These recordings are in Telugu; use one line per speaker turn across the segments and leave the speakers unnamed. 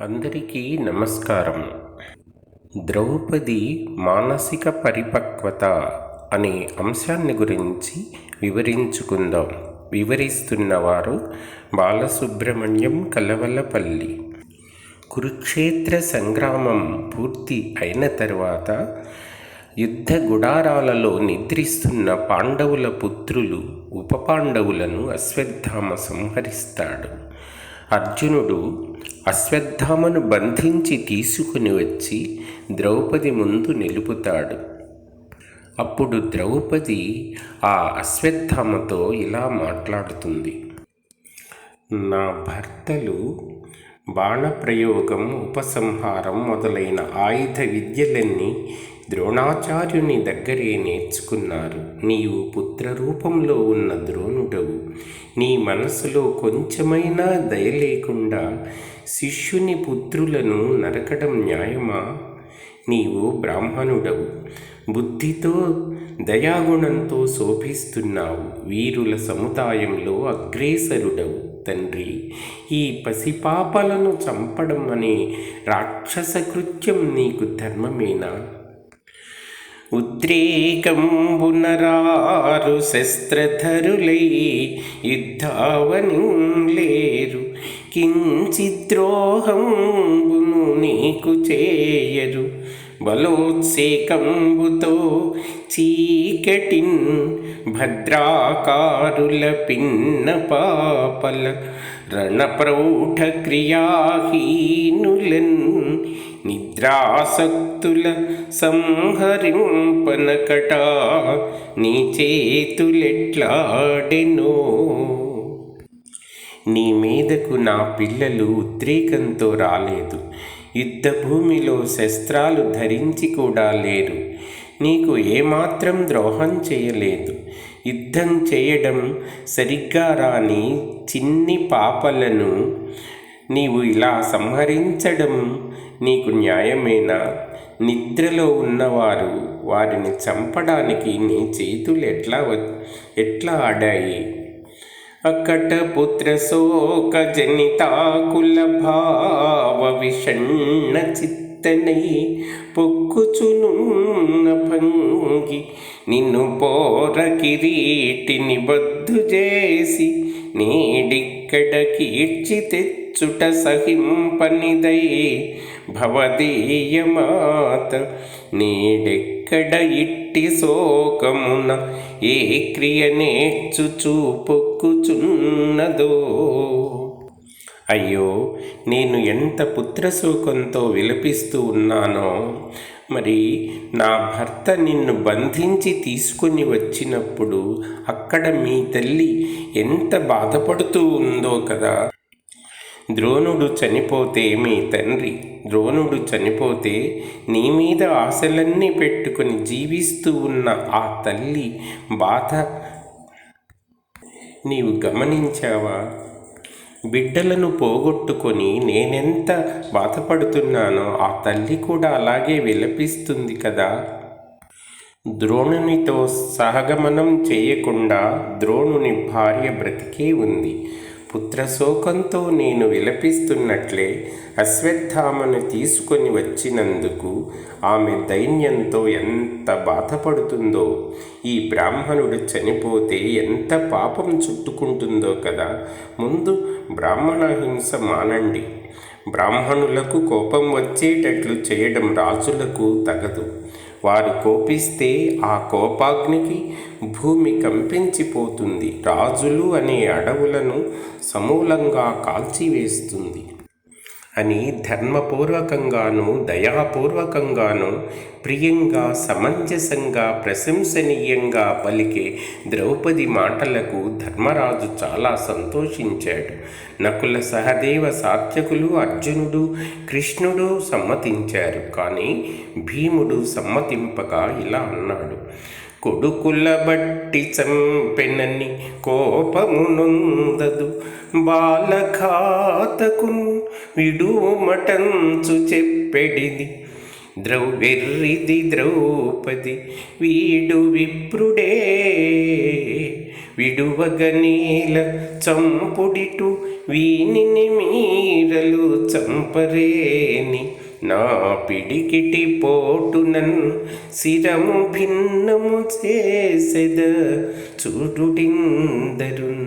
అందరికీ నమస్కారం. ద్రౌపది మానసిక పరిపక్వత అనే అంశాన్ని గురించి వివరించుకుందాం. వివరిస్తున్నవారు బాలసుబ్రహ్మణ్యం కలవలపల్లి. కురుక్షేత్ర సంగ్రామం పూర్తి అయిన తర్వాత యుద్ధ గుడారాలలో నిద్రిస్తున్న పాండవుల పుత్రులు ఉప పాండవులను అశ్వత్థామ సంహరిస్తాడు. అర్జునుడు అశ్వత్థామను బంధించి తీసుకుని వచ్చి ద్రౌపది ముందు నిలుపుతాడు. అప్పుడు ద్రౌపది ఆ అశ్వత్థామతో ఇలా మాట్లాడుతుంది. నా భర్తలు బాణప్రయోగం ఉపసంహారం మొదలైన ఆయుధ విద్యలన్నీ ద్రోణాచార్యుని దగ్గరే నేర్చుకున్నారు. నీవు పుత్రరూపంలో ఉన్న ద్రోణుడవు. నీ మనసులో కొంచెమైనా దయ లేకుండా శిష్యుని పుత్రులను నరకడం న్యాయమా? నీవు బ్రాహ్మణుడవు. బుద్ధితో దయాగుణంతో శోభిస్తున్నావు. వీరుల సముదాయంలో అగ్రేసరుడవు తండ్రి. ఈ పసిపాపలను చంపడం అనే రాక్షస కృత్యం నీకు ధర్మమేనా? ఉద్రేకంబునరారు శస్త్రధరులై యుద్ధావని లేరు కించిద్రోహంబును నీకు చేయరు. బలోత్సేకంబుతో చీకటిన్ భద్రాకారుల పిన్న పాపల రణప్రౌఢ క్రియాహీనులన్ నిద్రాసక్తుల సంహరింపనకట నీ చేతులెట్లాడెనో. నీ మీదకు నా పిల్లలు ఉద్రేకంతో రాలేదు యుద్ధ భూమిలో శస్త్రాలు ధరించి కూడా లేరు. నీకు ఏమాత్రం ద్రోహం చేయలేదు యుద్ధం చేయడం సరిగ్గా రాని చిన్ని పాపలను నీవు ఇలా సంహరించడం నీకు న్యాయమేనా? నిద్రలో ఉన్నవారు వారిని చంపడానికి నీ చేతులు ఎట్లా ఎట్లా ఆడాయి? అక్కట పుత్ర శోక జనితాకుల భావ విషణ్ణ చిత్తనై పొక్కుచునున్న భంగి నిన్ను పోర కిరీటిని బద్దు చేసి నేడిక్కడ కీర్చి తెచ్చుట సహింపనిదై భవదీయమాత నేడెక్కడ ఇట్టి శోకమున ఏ క్రియ నేర్చు చూపుకుచున్నదో అయ్యో నేను ఎంత పుత్రశోకంతో విలపిస్తూ ఉన్నానో? మరి నా భర్త నిన్ను బంధించి తీసుకుని వచ్చినప్పుడు అక్కడ మీ తల్లి ఎంత బాధపడుతూ ఉందో కదా? ద్రోణుడు చనిపోతే మీ తండ్రి ద్రోణుడు చనిపోతే నీ మీద ఆశలన్నీ పెట్టుకుని జీవిస్తూ ఉన్న ఆ తల్లి బాధ నీవు గమనించావా? బిడ్డలను పోగొట్టుకొని నేనెంత బాధపడుతున్నానో ఆ తల్లి కూడా అలాగే విలపిస్తుంది కదా. ద్రోణునితో సహగమనం చేయకుండా ద్రోణుని భార్య బ్రతికే ఉంది. పుత్రశోకంతో నేను విలపిస్తున్నట్లే అశ్వత్థామను తీసుకొని వచ్చినందుకు ఆమె దైన్యంతో ఎంత బాధపడుతుందో ఈ బ్రాహ్మణుడు చనిపోతే ఎంత పాపం చుట్టుకుంటుందో కదా. ముందు బ్రాహ్మణ హింస మానండి. బ్రాహ్మణులకు కోపం వచ్చేటట్లు చేయడం రాజులకు తగదు. వారు కోపిస్తే ఆ కోపాగ్నికి భూమి కంపించిపోతుంది. రాజులు అనే అడవులను సమూలంగా కాల్చివేస్తుంది. అని ధర్మపూర్వకంగాను దయాపూర్వకంగాను ప్రియంగా సమంజసంగా ప్రశంసనీయంగా పలికే ద్రౌపది మాటలకు ధర్మరాజు చాలా సంతోషించాడు. నకుల సహదేవ సాత్యకులు అర్జునుడు కృష్ణుడు సమ్మతించారు. కానీ భీముడు సమ్మతింపక ఇలా అన్నాడు. కొడుకుల బట్టి చంపెనని కోపమునుందదు. బాలఘాతకున్ విడుమటంచు చెప్పెడిది. ద్రౌవెర్రిది ద్రౌపది వీడు విప్రుడే. విడువగనేల చంపుడిటు వీనిని మీరలు చంపరేని. నా పిడికిటి పోటునన్ శిరము భిన్నము చేసెద చూడుడిందరున్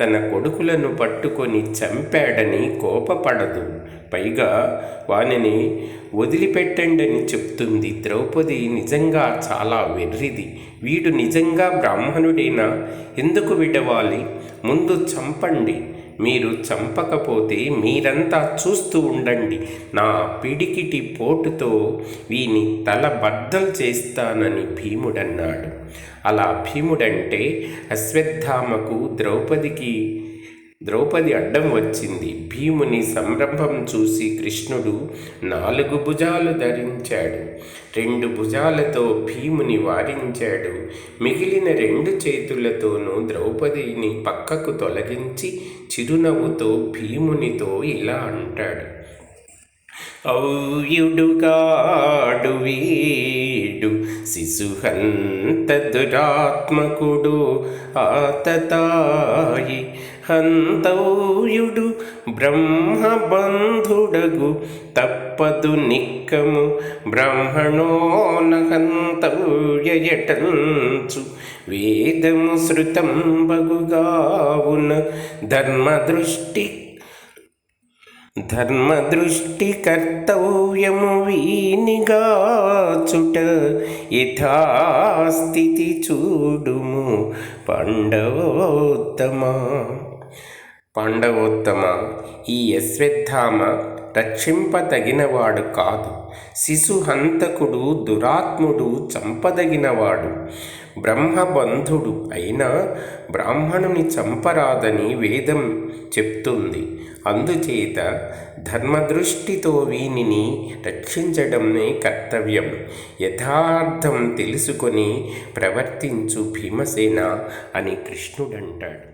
తన కొడుకులను పట్టుకొని చంపాడని కోపపడదు. పైగా వానిని వదిలిపెట్టండని చెప్తుంది. ద్రౌపది నిజంగా చాలా వెర్రిది. వీడు నిజంగా బ్రాహ్మణుడేనా? ఎందుకు విడవాలి? ముందు చంపండి. మీరు చంపకపోతే మీరంతా చూస్తూ ఉండండి. నా పిడికిటి పోటుతో వీని తల బద్దలు చేస్తానని భీముడన్నాడు. అలా భీముడంటే అశ్వత్థామకు ద్రౌపదికి ద్రౌపది అడ్డం వచ్చింది. భీముని సంరంభం చూసి కృష్ణుడు నాలుగు భుజాలు ధరించాడు. రెండు భుజాలతో భీముని వారించాడు. మిగిలిన రెండు చేతులతోనూ ద్రౌపదిని పక్కకు తొలగించి చిరునవ్వుతో భీమునితో ఇలా అంటాడు. ఔయుడుగాడు వీడు శిశుహంత దురాత్మకుడు ఆతతాయి హంతౌయుడు బ్రహ్మబంధుడగు తప్పదు నిక్కము బ్రహ్మణోనహంతవ్యయటంచు వేదము శృతం బగుగావున ధర్మదృష్టి ధర్మదృష్టి కర్తవ్యము వీనిగాచుట యథాస్థితి చూడుము పండవోత్తమా పాండవోత్తమ ఈ అశ్వత్థామ రక్షింపదగినవాడు కాదు. శిశుహంతకుడు దురాత్ముడు చంపదగినవాడు. బ్రహ్మబంధుడు అయినా బ్రాహ్మణుని చంపరాదని వేదం చెప్తుంది. అందుచేత ధర్మదృష్టితో వీనిని రక్షించడమే కర్తవ్యం. యథార్థం తెలుసుకొని ప్రవర్తించు భీమసేన అని కృష్ణుడంటాడు.